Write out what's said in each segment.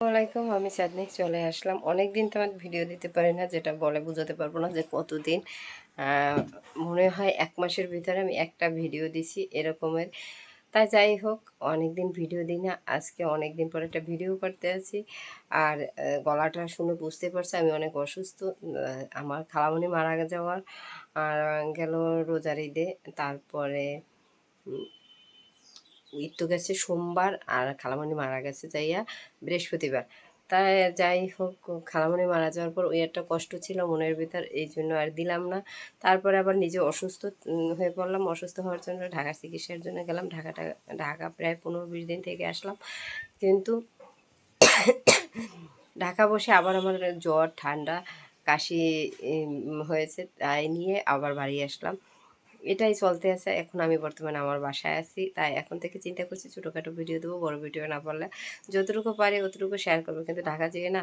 আসসালামাইকুম আমি চাঁদনি চলে আসলাম। অনেক দিন তো আমার ভিডিও দিতে পারি না, যেটা বলে বোঝাতে পারব না যে কতদিন। মনে হয় এক মাসের ভিতরে আমি একটা ভিডিও দিছি এরকমের। তাই যাই হোক অনেক দিন ভিডিও দিই না, আজকে অনেক দিন পরে একটা ভিডিও করতে আছি। আর গলাটা শুনে বুঝতে পারছি আমি অনেক অসুস্থ আমার খালামণি মারা যাওয়ার আর গেল রোজার ঈদে, তারপরে তো গেছে সোমবার আর খালামণি মারা গেছে যাইয়া বৃহস্পতিবার। তাই যাই হোক, খালামণি মারা যাওয়ার পর ওই একটা কষ্ট ছিল মনের ভিতর, এই জন্য আর দিলাম না। তারপরে আবার নিজে অসুস্থ হয়ে পড়লাম। অসুস্থ হওয়ার জন্য ঢাকা চিকিৎসার জন্য গেলাম। ঢাকাটা, ঢাকা প্রায় পনেরো বিশ দিন থেকে আসলাম। কিন্তু ঢাকা বসে আবার আমার জ্বর, ঠান্ডা, কাশি হয়েছে, তাই নিয়ে আবার বাড়ি আসলাম। এটাই চলতে আছে। এখন আমি বর্তমানে আমার বাসায় আছি। তাই এখন থেকে চিন্তা করছি ছোটোখাটো ভিডিও দেবো, বড় ভিডিও না পারলে যতটুকু পারি অতটুকু শেয়ার করব। কিন্তু ঢাকা যেয়ে না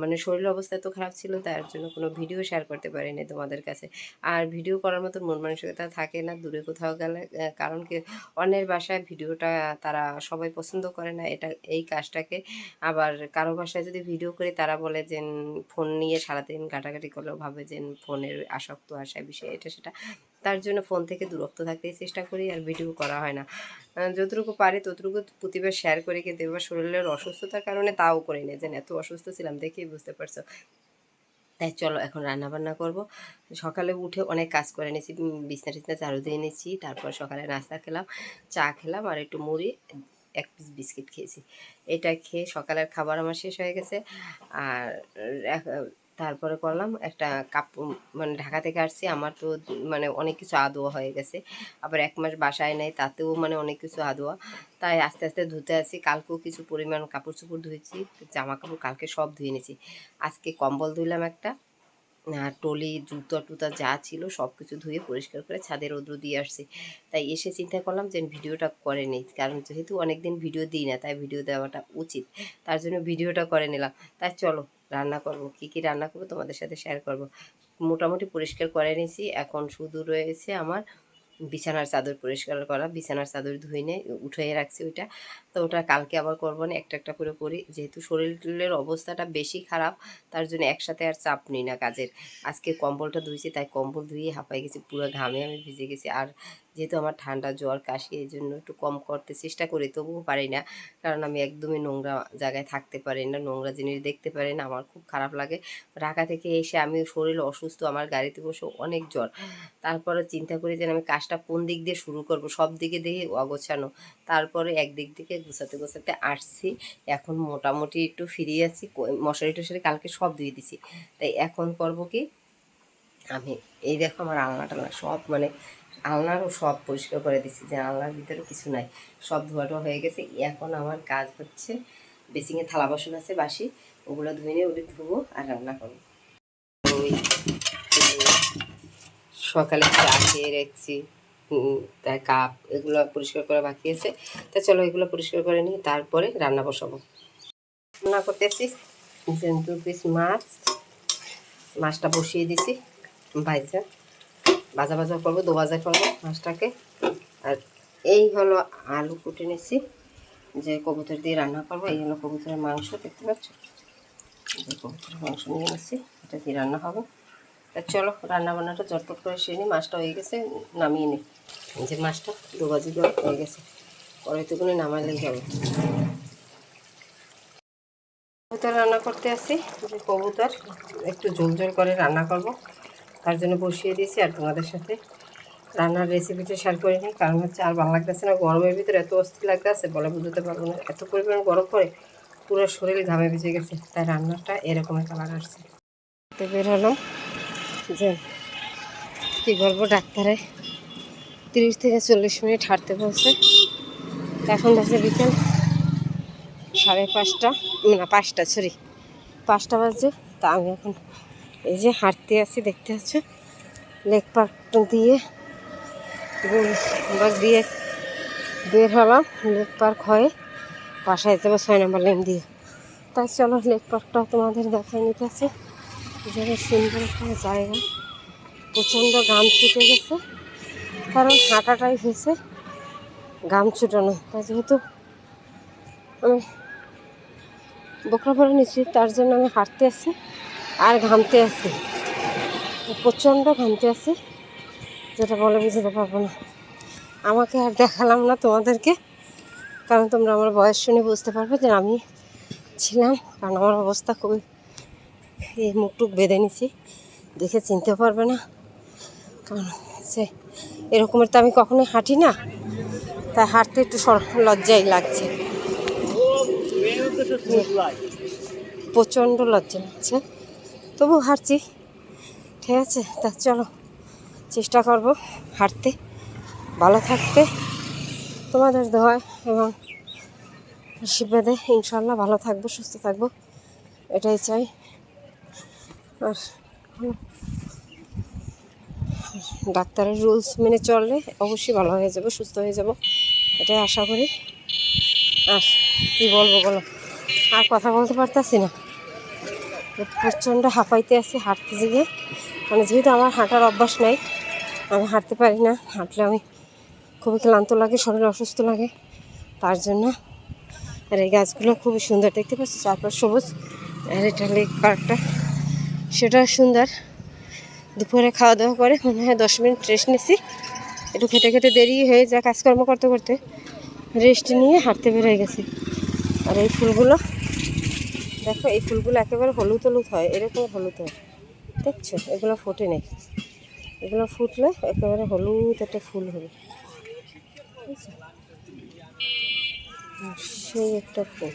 মানে শরীর অবস্থা তো খারাপ ছিল, তার জন্য কোনো ভিডিও শেয়ার করতে পারিনি তোমাদের কাছে। আর ভিডিও করার মতো মন মানসিকতা থাকে না, দূরে কোথাও গেলে কারণ কি অন্যের বাসায় ভিডিওটা তারা সবাই পছন্দ করে না, এটা এই কাজটাকে। আবার কারও বাসায় যদি ভিডিও করি, তারা বলে যে ফোন নিয়ে সারাদিন ঘাটাঘাটি করলেও ভাবে যে ফোনের আসক্ত আসা বিষয় এটা সেটা। তার জন্য ফোন থেকে দূরত্ব থাকতেই চেষ্টা করি আর ভিডিও করা হয় না। যতটুকু পারি ততটুকু প্রতিবার শেয়ার করে, কিন্তু এবার শরীরের অসুস্থতার কারণে তাও করি না। যে এত অসুস্থ ছিলাম দেখেই বুঝতে পারছ। তাই চলো, এখন রান্না বান্না করব। সকালে উঠে অনেক কাজ করে নিয়েছি। বিছনা টিছনা ঝাড়ু দিয়ে নিয়েছি। তারপর সকালে নাস্তা খেলাম, চা খেলাম আর একটু মুড়ি, এক পিস বিস্কিট খেয়েছি। এটা খেয়ে সকালের খাবার আমার শেষ হয়ে গেছে। আর তারপরে করলাম একটা কাপ মানে ঢাকা থেকে আসছি। আমার তো মানে অনেক কিছু আদোয়া হয়ে গেছে। আবার এক মাস বাসায় নেই, তাতেও মানে অনেক কিছু আদোয়া। তাই আস্তে আস্তে ধুতে আছি। কালকেও কিছু পরিমাণ কাপড় চোপড় ধুয়েছি জামা কাপড় কালকে সব ধুয়ে নিয়েছি। আজকে কম্বল ধুইলাম একটা, আর টলি, জুতো টুতা যা ছিল সব কিছু ধুয়ে পরিষ্কার করে ছাদের রৌদ্র দিয়ে আসছি। তাই এসে চিন্তা করলাম যে ভিডিওটা করে নিই, কারণ যেহেতু অনেক দিন ভিডিও দিই না, তাই ভিডিও দেওয়াটা উচিত। তার জন্য ভিডিওটা করে নিলাম। তাই চলো রান্না করব, কি কি রান্না করব তোমাদের সাথে শেয়ার করব। মোটামুটি পরিষ্কার করে নিয়েছি, এখন শুধু রয়েছে আমার বিছানার চাদর পরিষ্কার করা, বিছানার চাদর ধুয়ে নিয়ে উঠিয়ে রাখছি ওইটা। তো ওটা কালকে আবার করব না, একটা একটা করে করি। যেহেতু শরীরের অবস্থাটা বেশি খারাপ, তার জন্য একসাথে আর চাপ নিই না কাজের। আজকে কম্বলটা ধুয়েছি, তাই কম্বল ধুয়ে হাঁপাই গেছি, পুরো ঘামে আমি ভিজে গেছি। আর যেহেতু আমার ঠান্ডা জ্বর, কাশি এই জন্য একটু কম করতে চেষ্টা করি, তবুও পারি না। কারণ আমি একদমই নোংরা জায়গায় থাকতে পারি না, নোংরা জিনিস দেখতে পারি না, আমার খুব খারাপ লাগে। ঢাকা থেকে এসে আমি শরীর অসুস্থ, আমার গাড়িতে বসে অনেক জ্বর। তারপরে চিন্তা করি যে আমি কাজটা কোন দিক দিয়ে শুরু করব, সব দিকে দেখি অগোছানো। তারপরে একদিক থেকে গোছাতে গোছাতে আসছি, এখন মোটামুটি একটু ফিরিয়ে আছি মশারি টশারি কালকে সব ধুয়ে দিছি। তাই এখন করব কি, আমি এই দেখো আমার আলনা টালনা সব মানে আলনারও সব পরিষ্কার করে দিছি যে আলনার ভিতরে কিছু নাই। সব ধোয়াটোয়া হয়ে গেছে, এখন আমার কাজ হচ্ছে বেসিংয়ে থালা বাসন আছে, বাসি, ওগুলো ধুয়ে নিয়ে ওগুলো ধুবো আর রান্না করব। সকালে চা খেয়ে রেখেছি তার কাপ এগুলো পরিষ্কার করা বাকি আছে। তা চলো এগুলো পরিষ্কার করে নিই তারপরে রান্না বসাবো। রান্না করতেছি দু পিস মাছ, মাছটা বসিয়ে দিছি, ভাজা। ভাজা ভাজা করব, দু ভাজা করব মাছটাকে। আর এই হলো আলু কুটে নিছি যে কবুতর দিয়ে রান্না করব, এই হলো কবুতরের মাংস, দেখতে পাচ্ছ? কবুতরের মাংস নিয়ে নিচ্ছি এটা দিয়ে রান্না হবে। তা চলো, রান্না বান্নাটা চটপট করে সেরে নিই, মাছটা হয়ে গেছে, নামিয়ে নিই। যে মাছটা, দু দেওয়া হয়ে গেছে করে নামালেই যাবে। কবুতর রান্না করতে আসি যে কবুতর, একটু ঝোল ঝোল করে রান্না করব। তার জন্য বসিয়ে দিয়েছি আর তোমাদের সাথে রান্নার রেসিপিটা শেয়ার করে নিই। কারণ হচ্ছে আর ভালো লাগতেছে না, গরমের ভিতরে এত অস্থির লাগতেছে বলে বুঝতে পারব না। এত পরিমাণ গরম পড়ে, পুরো শরীর ঘামে ভিজে গেছে। তাই রান্নাটা এরকমের কালার আসছে। বের হলাম। যে কী বলব, ডাক্তারে তিরিশ থেকে চল্লিশ মিনিট হাঁটতে বলছে। এখন বাজে বিকেল সাড়ে পাঁচটা, না, পাঁচটা সরি পাঁচটা বাজে। তা আমি এখন এই যে হাঁটতে আছি, দেখতে পাচ্ছ? লেক পার্ক দিয়ে বাস দিয়ে বের হলাম। লেক পার্ক হয়ে বাসায় যাব ছয় নম্বর লেন দিয়ে। তাই চলো লেক পার্কটা তোমাদের দেখাই নিতে আছে যারা সুন্দর একটা জায়গা। প্রচণ্ড গাম ছুটে গেছে। কারণ হাঁটাটাই হয়েছে গাম ছুটানো। তাই যেহেতু আমি বোকরা পরে নিচ্ছি, তার জন্য আমি হাঁটতে আর ঘামতে আসছি প্রচণ্ড ঘামতে আসছি যেটা বলে বুঝতে পারব না। আমাকে আর দেখালাম না তোমাদেরকে। কারণ তোমরা আমার বয়স শুনে বুঝতে পারবে যে আমি ছিলাম। কারণ আমার অবস্থা খুবই এই মুখটুক বেঁধে নিছি। দেখে চিনতে পারবে না। কারণ সে এরকমের তো আমি কখনোই হাঁটি না। তাই হাঁটতে একটু লজ্জাই লাগছে। প্রচণ্ড লজ্জা লাগছে। তবু হাঁটছি। ঠিক আছে, তা চলো, চেষ্টা করব হাঁটতে। ভালো থাকতে। তোমাদের দোয়ায় এবং আশীর্বাদে ইনশাল্লাহ ভালো থাকব, সুস্থ থাকব। এটাই চাই। আর ডাক্তারের রুলস মেনে চললে অবশ্যই ভালো হয়ে যাব, সুস্থ হয়ে যাব। এটাই আশা করি। আর কী বলব বলো? আর কথা বলতে পারতাছি না। প্রচণ্ড হাঁপাইতে আছি, হাঁটতে গিয়ে মানে যেহেতু আমার হাঁটার অভ্যাস নাই, আমি হাঁটতে পারি না। হাঁটলে আমি খুবই ক্লান্ত লাগে, শরীর অসুস্থ লাগে। তার জন্য আর এই গাছগুলো খুবই সুন্দর। দেখতে পাচ্ছি চারপাশ সবুজ। আর এটা লেক পার্কটা সেটা সুন্দর। দুপুরে খাওয়া দাওয়া করে, মনে হয় দশ মিনিট রেস্ট নিছি। একটু খেতে খেতে দেরি হয়ে যায় কাজকর্ম করতে করতে। রেস্ট নিয়ে হাঁটতে বেরোয় গেছি। আর এই ফুলগুলো দেখো, এই ফুলগুলো একেবারে হলুদ হলুদ হয়, এরকম হলুদ হয়। দেখছ? এগুলো ফোটে নেই এগুলো ফুটলে একেবারে হলুদ একটা ফুল হবে। সেই একটা ফুল।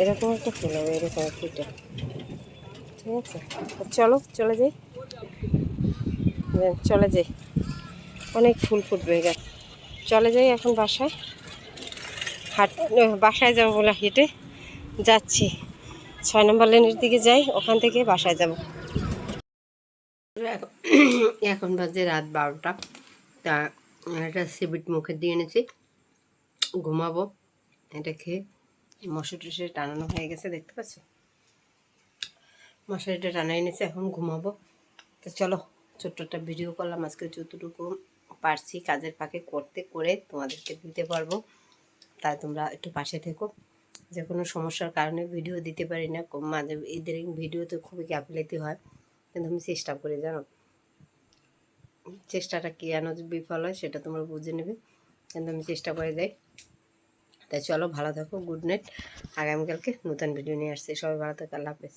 এরকম একটা ফুল হবে, এরকম ফুটে। ঠিক আছে? চলো, চলে যাই। চলে যাই। অনেক ফুল ফুটবে গাছ চলে যাই এখন বাসায়। হাট বাসায় যাব বলে হেঁটে। যাচ্ছি। ছয় নম্বর লেনের দিকে যাই, ওখান থেকে বাসায় যাব। এখন বাজে রাত বারোটা। তা একটা সিবিট মুখে দিয়ে এনেছি। ঘুমাবো। এটা খেয়ে মশা টসে টানানো হয়ে গেছে, দেখতে পাচ্ছ? মশারিটা টানা এনেছে, এখন ঘুমাবো। তো চলো, ছোট্ট একটা ভিডিও করলাম। আজকে যতটুকু পারছি কাজের ফাঁকে করতে, করে তোমাদেরকে দিতে পারব। তাই তোমরা একটু পাশে থেকো। যে কোনো সমস্যার কারণে ভিডিও দিতে পারি না। মাঝে এদের ভিডিও তো খুবই গাফিলাতি হয়। কিন্তু আমি চেষ্টা করি, জানো? চেষ্টাটা কি কেন বিফল হয় সেটা তোমরা বুঝে নেবে। কিন্তু আমি চেষ্টা করে যাই। তাই চলো, ভালো থাকো গুড নাইট আগামীকালকে নতুন ভিডিও নিয়ে আসছি। সবাই ভালো থাকো, আল্লাহ হাফেজ।